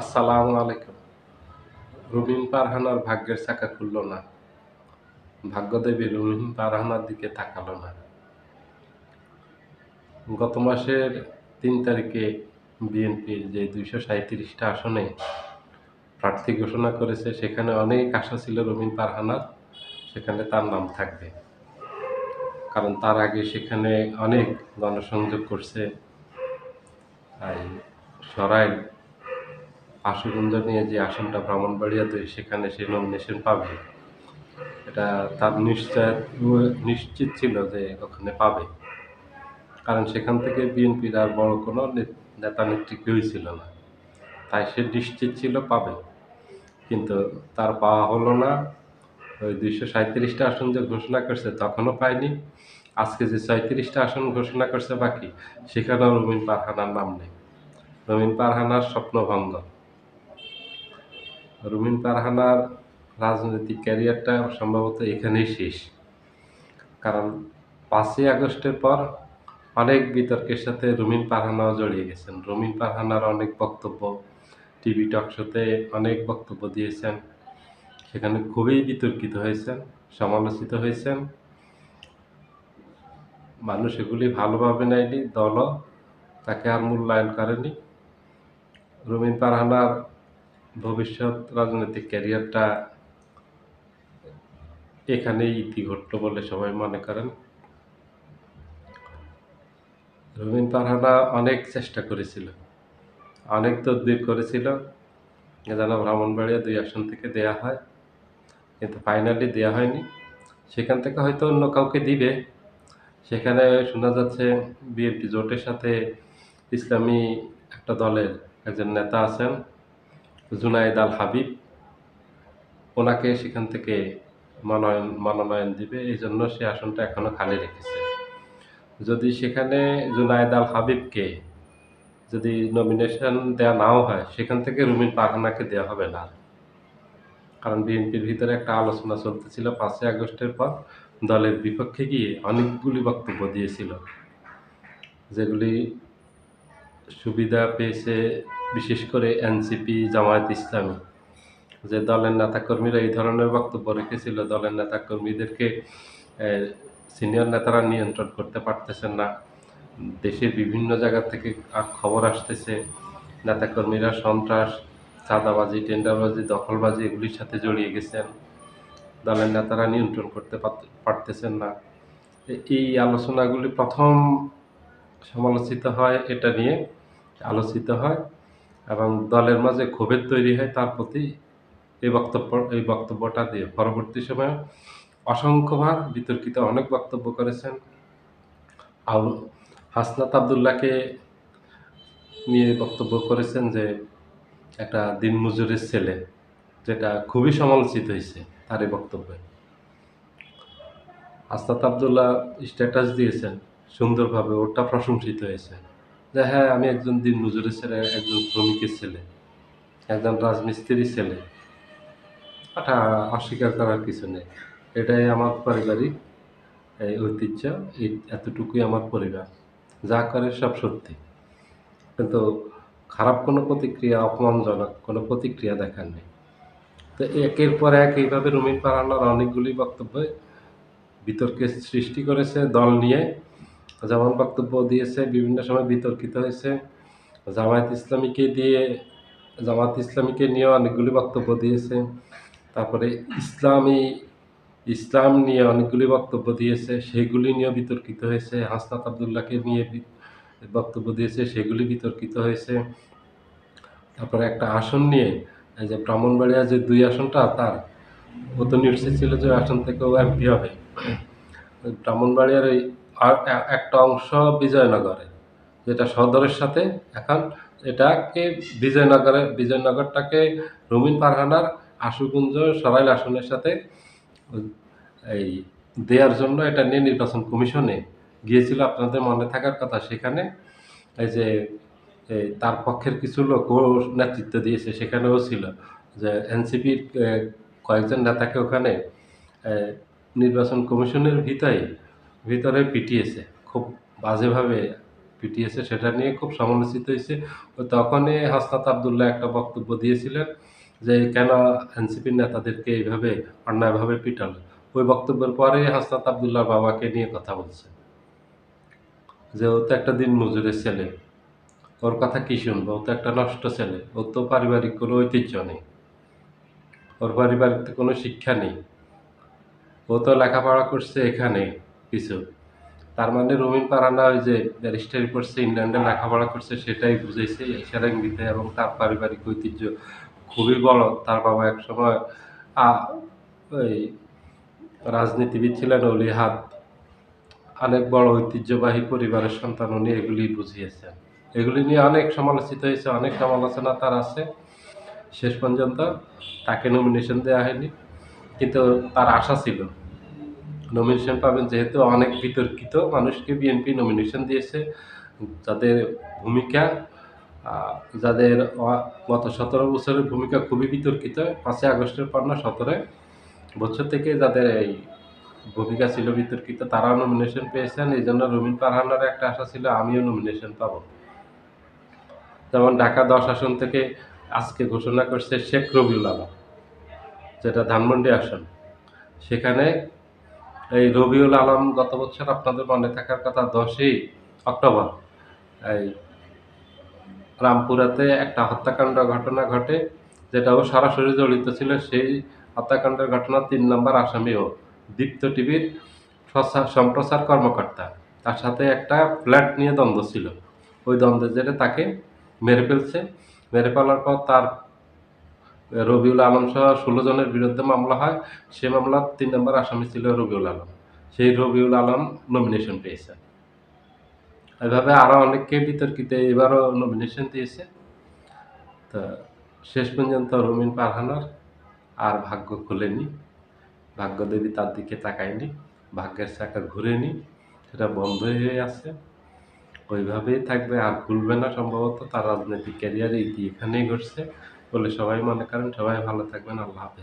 আসসালামু আলাইকুম। রুমিন পারহানার ভাগ্যের চাকা খুলল না। ভাগ্যদেবী রুমিন পারহানার দিকে তাকালো না। গত মাসের তিন তারিখে বিএনপির যে দুইশো সাঁত্রিশটা আসনে প্রার্থী ঘোষণা করেছে, সেখানে অনেক আশা ছিল রুমিন পারহানার, সেখানে তার নাম থাকবে। কারণ তার আগে সেখানে অনেক গণসংযোগ করছে। এই সরাইল আশুগঞ্জ নিয়ে যে আসনটা ব্রাহ্মণবাড়িয়াতে সেখানে সে নমিনেশন পাবে, এটা তার নিশ্চয়, নিশ্চিত ছিল যে ওখানে পাবে। কারণ সেখান থেকে বিএনপির আর বড় কোনো নেতা নেত্রী কেউই ছিল না। তাই সে নিশ্চিত ছিল পাবে। কিন্তু তার পাওয়া হলো না। ওই দুইশো সাঁত্রিশটা আসন যে ঘোষণা করছে তখনও পায়নি। আজকে যে ছয়ত্রিশটা আসন ঘোষণা করছে বাকি, সেখানেও রুমিন পারহানার নাম নেই। রুমিন পারহানার স্বপ্নভঙ্গ। রুমিন পারহানার রাজনৈতিক ক্যারিয়ারটা সম্ভবত এখানেই শেষ। কারণ পাঁচই আগস্টের পর অনেক বিতর্কের সাথে রুমিন পারহানাও জড়িয়ে গেছেন। রুমিন পারহানার অনেক বক্তব্য, টিভি টক শোতে অনেক বক্তব্য দিয়েছেন। সেখানে খুবই বিতর্কিত হয়েছেন, সমালোচিত হয়েছেন। মানুষ এগুলি ভালোভাবে নেয়নি, দলও তাকে আর মূল্যায়ন করেনি। রুমিন পারহানার ভবিষ্যৎ রাজনৈতিক ক্যারিয়ারটা এখানেই ইতি ঘটল বলে সবাই মনে করেন। রবীন পারহানা অনেক চেষ্টা করেছিল, অনেক তদবির করেছিল। যেন ব্রাহ্মণবাড়িয়া দুই আসন থেকে দেয়া হয়, কিন্তু ফাইনালি দেয়া হয়নি। সেখান থেকে হয়তো অন্য কাউকে দিবে। সেখানে শোনা যাচ্ছে বিএনপি জোটের সাথে ইসলামী একটা দলের একজন নেতা আছেন। জুনায়েদ আল হাবিব ওনাকে সেখান থেকে মনোনয়ন মনোনয়ন দিবে। এই জন্য সে আসনটা এখনও খালি রেখেছে। যদি সেখানে জুনায়েদ আল হাবিবকে যদি নমিনেশন দেওয়া নাও হয়, সেখান থেকে রুমিন পারহানাকে দেওয়া হবে না। কারণ বিএনপির ভিতরে একটা আলোচনা চলতেছিল পাঁচই আগস্টের পর। দলের বিপক্ষে গিয়ে অনেকগুলি বক্তব্য দিয়েছিল। যেগুলি সুবিধা পেয়েছে বিশেষ করে এনসিপি, জামায়াত ইসলামী। যে দলের নেতাকর্মীরা এই ধরনের বক্তব্য রেখেছিল, দলের নেতাকর্মীদেরকে সিনিয়র নেতারা নিয়ন্ত্রণ করতে পারতেছেন না। দেশের বিভিন্ন জায়গা থেকে খবর আসতেছে, নেতাকর্মীরা সন্ত্রাস, চাঁদাবাজি, টেন্ডারবাজি, দখলবাজি এগুলির সাথে জড়িয়ে গেছেন। দলের নেতারা নিয়ন্ত্রণ করতে পারতে- পারতেছেন না। এই আলোচনাগুলি প্রথম সমালোচিত হয় এটা নিয়ে। আলোচিত হয় এবং দলের মাঝে ক্ষোভের তৈরি হয় তার প্রতি এই বক্তব্য, এই বক্তব্যটা দিয়ে। পরবর্তী সময়ে অসংখ্যবার বিতর্কিত অনেক বক্তব্য করেছেন। আউ হাসনাত আবদুল্লাহকে নিয়ে বক্তব্য করেছেন যে, একটা দিনমজুরের ছেলে, যেটা খুবই সমালোচিত হয়েছে তার এই বক্তব্যে। হাসনাত আবদুল্লাহ স্ট্যাটাস দিয়েছেন, সুন্দরভাবে ওটা প্রশংসিত হয়েছে। যে হ্যাঁ আমি একজন দিনমজুরের ছেলে, একজন শ্রমিকের ছেলে, একজন রাজমিস্ত্রির ছেলে। এটা অস্বীকার করার কিছু নেই। এটাই আমার পারিবারিক, এই ঐতিহ্য, এই এতটুকুই আমার পরিবার। যা করে সব সত্যি। কিন্তু খারাপ কোনো প্রতিক্রিয়া, অপমানজনক কোনো প্রতিক্রিয়া দেখার নেই। তো একের পর এক এইভাবে রুমিন পাড়ানোর অনেকগুলি বক্তব্য বিতর্কের সৃষ্টি করেছে দল নিয়ে। যেমন বক্তব্য দিয়েছে, বিভিন্ন সময় বিতর্কিত হয়েছে। জামায়াত ইসলামীকে দিয়ে, জামায়াত ইসলামীকে নিয়ে অনেকগুলি বক্তব্য দিয়েছে। তারপরে ইসলামী, ইসলাম নিয়ে অনেকগুলি বক্তব্য দিয়েছে, সেগুলি নিয়ে বিতর্কিত হয়েছে। হাসনাত আবদুল্লাহকে নিয়ে বক্তব্য দিয়েছে, সেগুলি বিতর্কিত হয়েছে। তারপরে একটা আসন নিয়ে, এই যে ব্রাহ্মণবাড়িয়া যে দুই আসনটা তার, ও তো নিশ্চিত ছিল যে আসন থেকে ও এমপি হবে। ব্রাহ্মণবাড়িয়ার এ- একটা অংশ বিজয়নগরে, যেটা সদরের সাথে এখন এটাকে বিজয়নগরে, বিজয়নগরটাকে রুমিন পারহানার আশুকুঞ্জ সরাইল আসনের সাথে, এই দেওয়ার জন্য এটা নিয়ে নির্বাচন কমিশনে গিয়েছিল আপনাদের মনে থাকার কথা সেখানে, এই যে তার পক্ষের কিছু লোক নেতৃত্ব দিয়েছে, সেখানেও ছিল, যে এনসিপির কয়েকজন নেতাকে ওখানে নির্বাচন কমিশনের ভিতরে ভিতরে পিটিয়েছে খুব বাজেভাবে পিটিয়েছে সেটা নিয়ে খুব সমালোচিত হয়েছে। তখনই হাসনাত আবদুল্লাহ একটা বক্তব্য দিয়েছিলেন যে, কেন এনসিপির নেতাদেরকে এইভাবে অন্যায়ভাবে পিটালো? ওই বক্তব্যের পরে হাসনাত আবদুল্লাহ বাবাকে নিয়ে কথা বলছে। যে, ও তো একটা দিন মজুরের ছেলে। ওর কথা কী শুনব? ও তো একটা নষ্ট ছেলে। ওর তো পারিবারিক কোনো ঐতিহ্য নেই। ওর পারিবারিক তো কোনো শিক্ষা নেই। ও তো লেখাপড়া করছে এখানে। কিছু। তার মানে রুমিন পারানা ওই যে ব্যারিস্টারি করছে, ইংল্যান্ডে লেখাপড়া করছে, সেটাই বুঝেছে সেরাঙ্গিতে এবং তার পারিবারিক ঐতিহ্য খুবই বড়। তার বাবা একসময় ওই রাজনীতিবিদ ছিলেন অলিহাত অনেক বড় ঐতিহ্যবাহী পরিবারের সন্তান উনি এগুলি বুঝিয়েছেন। এগুলি নিয়ে অনেক সমালোচিত হয়েছে, অনেক সমালোচনা তার আছে। শেষ পর্যন্ত তাকে নমিনেশন দেওয়া হয়নি, কিন্তু তার আশা ছিল। নমিনেশন পাবেন, যেহেতু অনেক বিতর্কিত, মানুষকে বিএনপি নমিনেশন দিয়েছে, যাদের ভূমিকা যাদের গত সতেরো বছরের ভূমিকা খুবই বিতর্কিত, পাঁচই আগস্টের পর না সতেরো বছর থেকে যাদের এই ভূমিকা ছিল বিতর্কিত, তারাও নমিনেশন পেয়েছেন, এই জন্য রবিন পারহানার একটা আশা ছিল, আমিও নমিনেশন পাবো। যেমন ঢাকা দশ আসন থেকে আজকে ঘোষণা করছে শেখ রবিউল আলম, যেটা ধানমন্ডি আসন। সেখানে এই রবিউল আলম গত বছর আপনাদের মনে থাকার কথা দশই অক্টোবর। এই রামপুরাতে একটা হত্যাকাণ্ড ঘটনা ঘটে, যেটাও সরাসরি জড়িত ছিল। সেই হত্যাকাণ্ডের ঘটনা তিন নম্বর আসামি ও দীপ্ত টিভির সম্প্রচার কর্মকর্তা। তার সাথে একটা ফ্ল্যাট নিয়ে দ্বন্দ্ব ছিল। ওই দ্বন্দ্বের জেরে তাকে মেরে ফেলছে। মেরে ফেলার পর তার রবিউল আলম সহ ষোলো জনের বিরুদ্ধে মামলা হয়। সে মামলার তিন নম্বর আসামি ছিল রবিউল আলম। সেই রবিউল আলম নমিনেশন পেয়েছে। এভাবে আরও অনেককে বিতর্কিত এবারও নমিনেশন দিয়েছে। তো শেষ পর্যন্ত রুমিন পারহানার আর ভাগ্য খুলেনি। ভাগ্যদেবী তার দিকে তাকায়নি। ভাগ্যের চাকা ঘুরেনি। সেটা বন্ধই হয়ে আছে। ওইভাবেই থাকবে, আর খুলবে না সম্ভবত। তার রাজনৈতিক ক্যারিয়ারে ইতি এখানেই ঘটছে। বলে সবাই মনে করেন সবাই ভালো থাকবেন আল্লাহ হাফেজ।